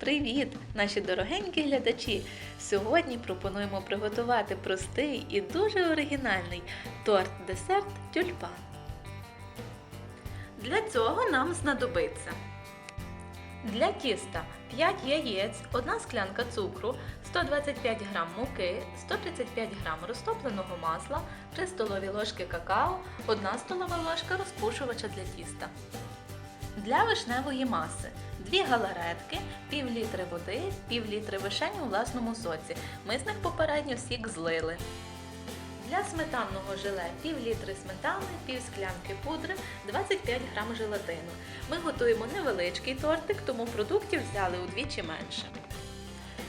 Привіт, наші дорогенькі глядачі! Сьогодні пропонуємо приготувати простий і дуже оригінальний торт-десерт тюльпан. Для цього нам знадобиться для тіста 5 яєць, 1 склянка цукру, 125 г муки, 135 г розтопленого масла, 3 столові ложки какао, 1 столова ложка розпушувача для тіста. Для вишневої маси 2 галаретки, пів літри води, пів літри вишень у власному соці. Ми з них попередньо сік злили. Для сметанного желе пів літри сметани, пів склянки пудри, 25 грам желатину. Ми готуємо невеличкий тортик, тому продуктів взяли удвічі менше.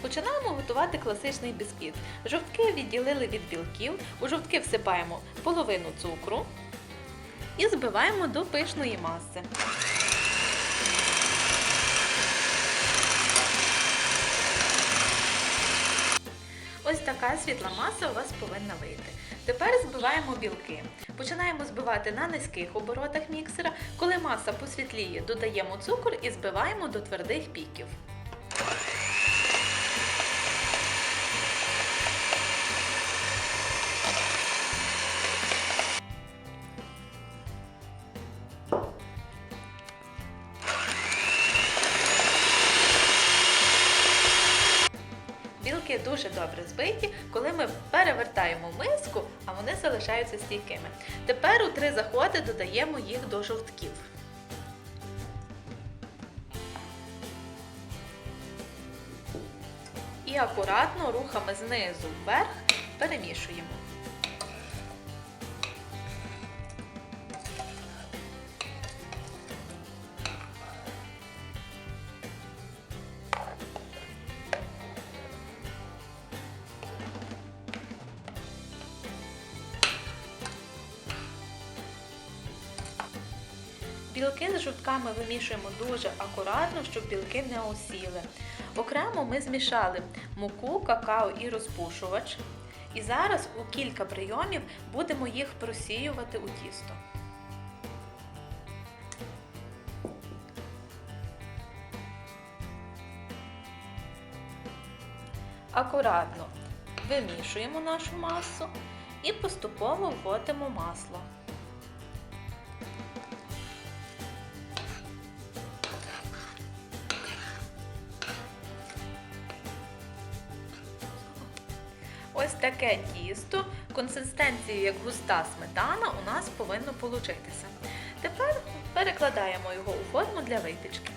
Починаємо готувати класичний бісквіт. Жовтки відділили від білків, у жовтки всипаємо половину цукру і збиваємо до пишної маси. Ось така світла маса у вас повинна вийти. Тепер збиваємо білки. Починаємо збивати на низьких оборотах міксера. Коли маса посвітліє, додаємо цукор і збиваємо до твердих піків. Білки дуже добре збиті, коли ми перевертаємо миску, а вони залишаються стійкими. Тепер у три заходи додаємо їх до жовтків. І акуратно рухами знизу вверх перемішуємо. Білки з жовтками вимішуємо дуже акуратно, щоб білки не осіли. Окремо ми змішали муку, какао і розпушувач. І зараз у кілька прийомів будемо їх просіювати у тісто. Акуратно вимішуємо нашу масу і поступово вводимо масло. Ось таке тісто, консистенцією як густа сметана, у нас повинно получитися. Тепер перекладаємо його у форму для випічки.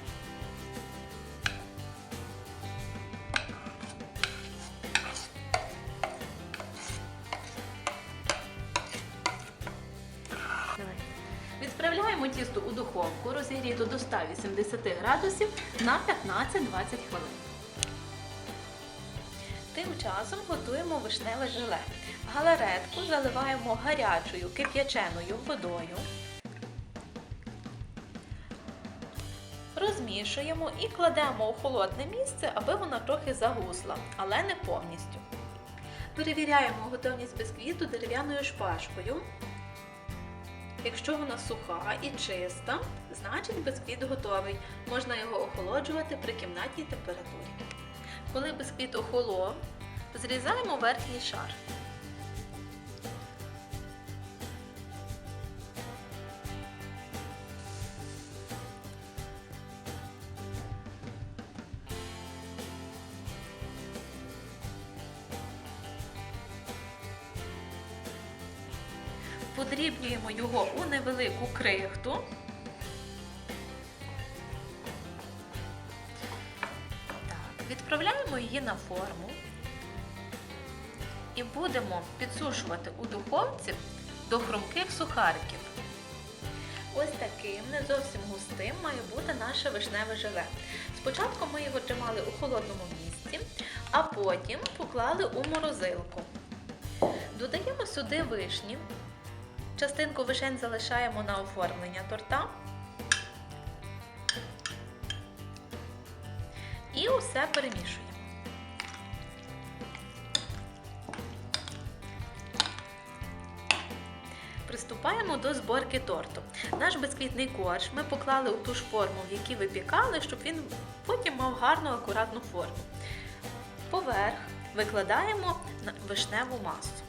Відправляємо тісто у духовку, розігріту до 180 градусів на 15-20 хвилин. Часом готуємо вишневе желе. Галаретку заливаємо гарячою кип'яченою водою. Розмішуємо і кладемо у холодне місце, аби вона трохи загусла, але не повністю. Перевіряємо готовність бісквіту дерев'яною шпажкою. Якщо вона суха і чиста, значить бісквіт готовий. Можна його охолоджувати при кімнатній температурі. Коли бісквіт охолов, зрізаємо верхній шар. Подрібнюємо його у невелику крихту. Відправляємо її на форму і будемо підсушувати у духовці до хрумких сухариків. Ось таким не зовсім густим має бути наше вишневе желе. Спочатку ми його тримали у холодному місці, а потім поклали у морозилку. Додаємо сюди вишні. Частинку вишень залишаємо на оформлення торта. І усе перемішуємо. Приступаємо до зборки торту. Наш бисквітний корж ми поклали у ту ж форму, в якій випікали, щоб він потім мав гарну акуратну форму. Поверх викладаємо вишневу масу.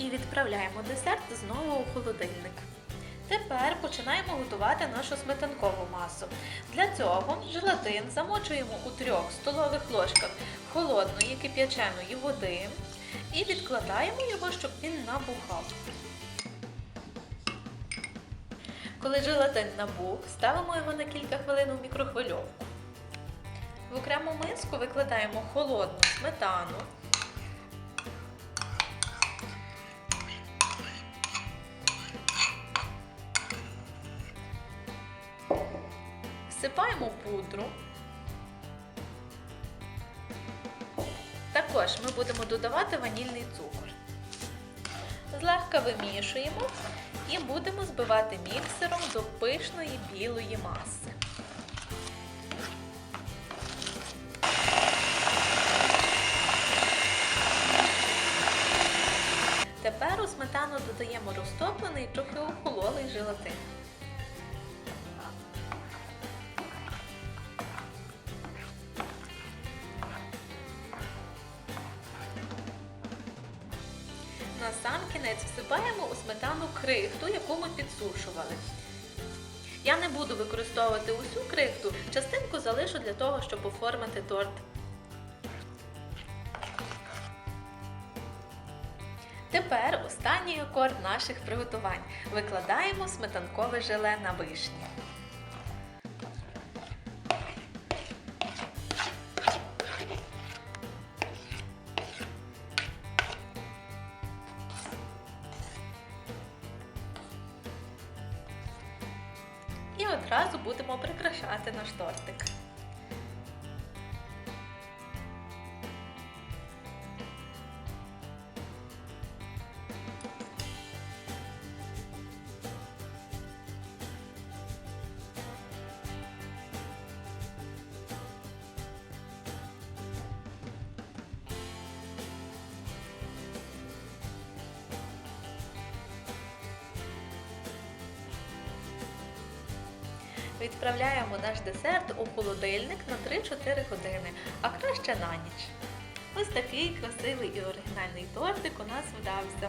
І відправляємо десерт знову у холодильник. Тепер починаємо готувати нашу сметанкову масу. Для цього желатин замочуємо у 3 столових ложках холодної кип'яченої води і відкладаємо його, щоб він набухав. Коли желатин набух, ставимо його на кілька хвилин у мікрохвильовку. В окрему миску викладаємо холодну сметану. Всипаємо пудру. Також ми будемо додавати ванільний цукор. Злегка вимішуємо і будемо збивати міксером до пишної білої маси. Тепер у сметану додаємо розтоплений трохи охололий желатин. Кінець у сметану крихту, яку ми підсушували. Я не буду використовувати усю крихту, частинку залишу для того, щоб оформити торт. Тепер останній акорд наших приготувань. Викладаємо сметанкове желе на вишні. Одразу будемо прикрашати наш тортик. Відправляємо наш десерт у холодильник на 3-4 години, а краще на ніч. Ось такий красивий і оригінальний тортик у нас вдався.